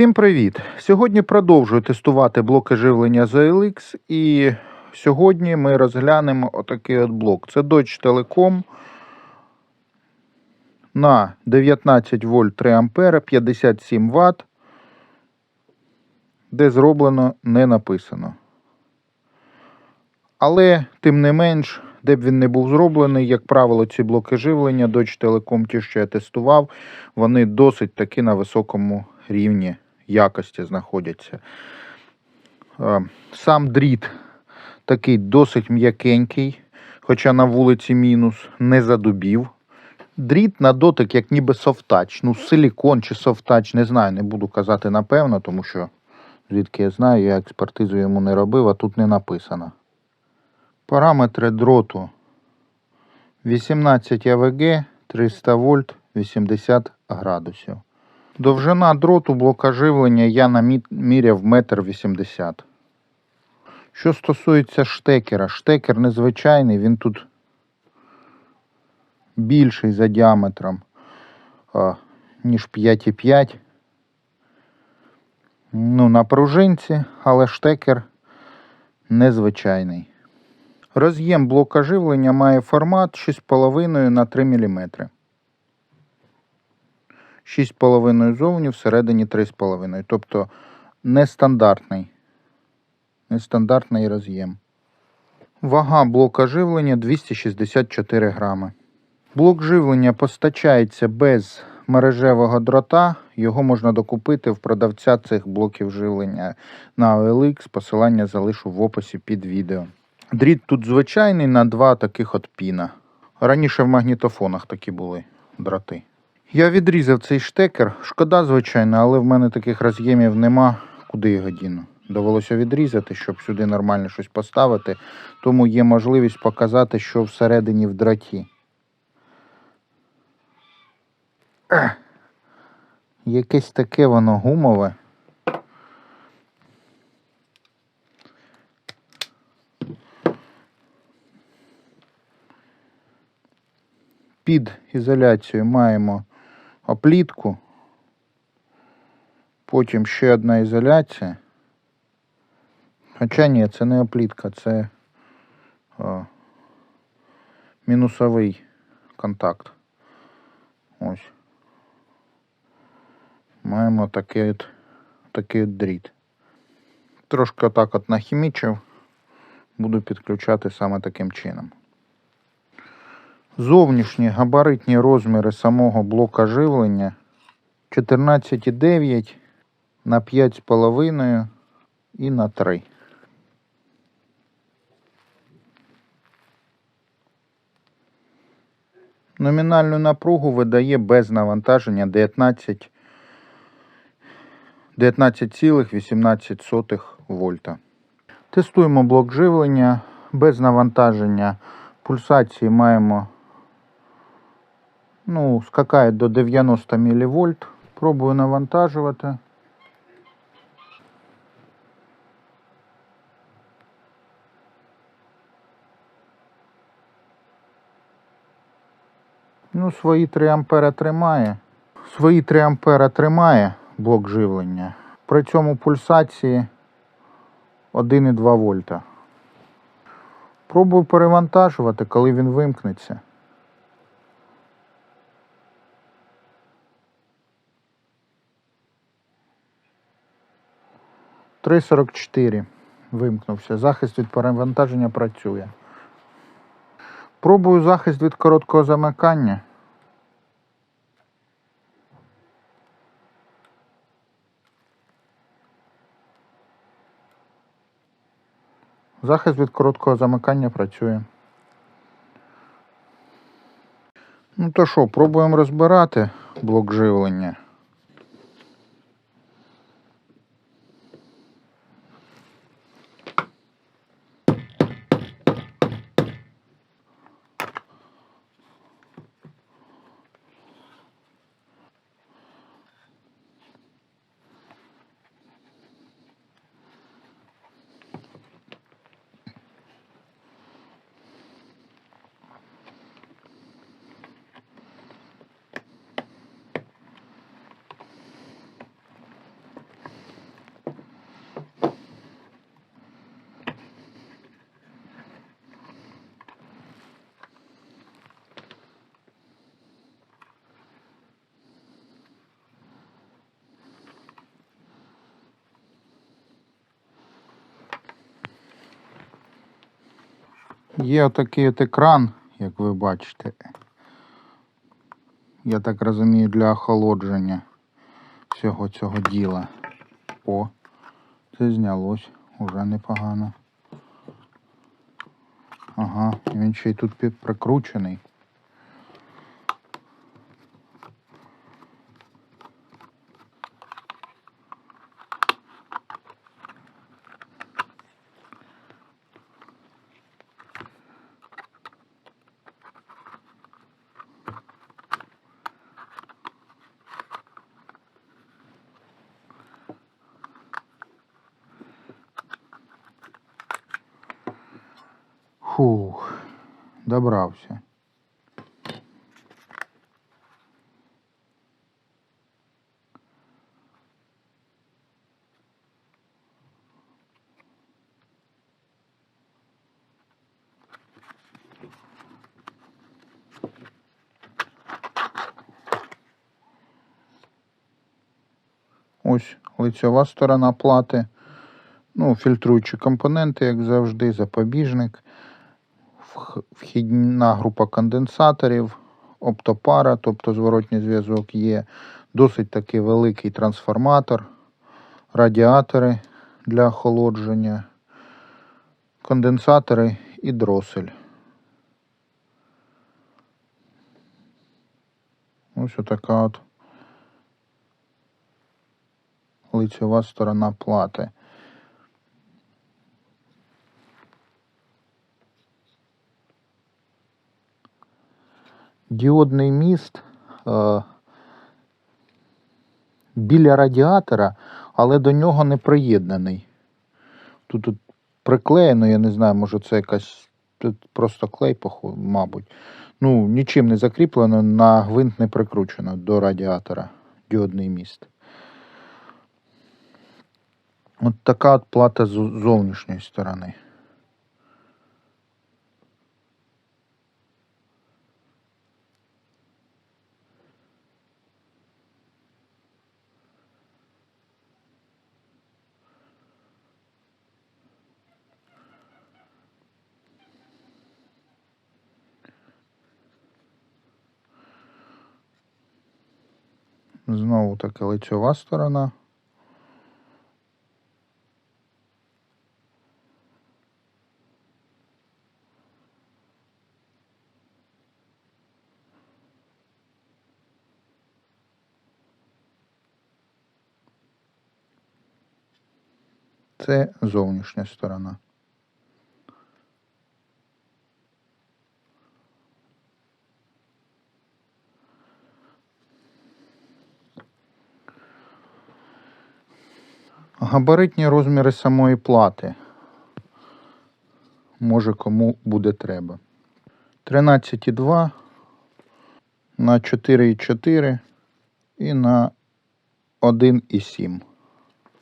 Всім привіт! Сьогодні продовжую тестувати блоки живлення ZLX і сьогодні ми розглянемо отакий от блок. Це Dodge Telecom на 19 вольт 3 ампера 57 Вт, де зроблено не написано. Але, тим не менш, де б він не був зроблений, як правило, ці блоки живлення Dodge Telecom, ті, що я тестував, вони досить таки на високому рівні якості знаходяться. Е, Сам дріт такий досить м'якенький, хоча на вулиці мінус не задубів. Дріт на дотик, як ніби софтач. Ну, силікон чи софтач, не знаю, не буду казати напевно, тому що звідки я знаю, я експертизу йому не робив, а тут не написано. Параметри дроту 18 АВГ, 300 вольт, 80 градусів. Довжина дроту блока живлення я наміряв 1,80 м. Що стосується штекера, штекер незвичайний, він тут більший за діаметром, ніж 5,5. Ну, на пружинці, але штекер незвичайний. Роз'єм блока живлення має формат 6,5 на 3 мм. 6,5 зовні, всередині 3,5. Тобто нестандартний. Нестандартний роз'єм. Вага блока живлення 264 грами. Блок живлення постачається без мережевого дрота. Його можна докупити в продавця цих блоків живлення на OLX. Посилання залишу в описі під відео. Дріт тут звичайний на два таких от піна. Раніше в магнітофонах такі були дроти. Я відрізав цей штекер. Шкода, звичайно, але в мене таких роз'ємів нема. Куди його діну? Довелося відрізати, щоб сюди нормально щось поставити. Тому є можливість показати, що всередині в дроті. Ех. Якесь таке воно гумове. Під ізоляцією маємо оплітку. Потім ще одна ізоляція. Хоча ні, це не оплітка, це о, мінусовий контакт. Ось. Маємо такий от, такий от дріт. Трошки отак от нахімічив, буду підключати саме таким чином. Зовнішні габаритні розміри самого блока живлення 14,9 на 5,5 і на 3. Номінальну напругу видає без навантаження 19 19,18 вольта. Тестуємо блок живлення без навантаження. Пульсації маємо ну, скакає до 90 мВ. Пробую навантажувати. Ну, свої 3 ампера тримає. Свої 3 ампера тримає блок живлення. При цьому пульсації 1,2 вольта. Пробую перевантажувати, коли він вимкнеться. Три сорок чотири вимкнувся. Захист від перевантаження працює. Пробую захист від короткого замикання. Захист від короткого замикання працює. Ну то що, пробуємо розбирати блок живлення. Є отакий от екран, як ви бачите. Я так розумію, для охолодження всього цього діла. О, це знялось, уже непогано. Ага, він ще й тут прикручений. Фух, добрався. Ось лицьова сторона плати. Ну, фільтруючі компоненти, як завжди, запобіжник, вхідна група конденсаторів, оптопара, тобто зворотній зв'язок є, досить таки великий трансформатор, радіатори для охолодження, конденсатори і дросель. Ось отака от лицьова сторона плати. Діодний міст е, біля радіатора, але до нього не приєднаний. Тут, тут приклеєно, я не знаю, може це якась тут просто клей, мабуть. Ну, нічим не закріплено, на гвинт не прикручено до радіатора діодний міст. От така от плата з зовнішньої сторони. Знову таки лицьова сторона. Це зовнішня сторона. Габаритні розміри самої плати. Може кому буде треба. 13,2 на 4,4 і на 1,7.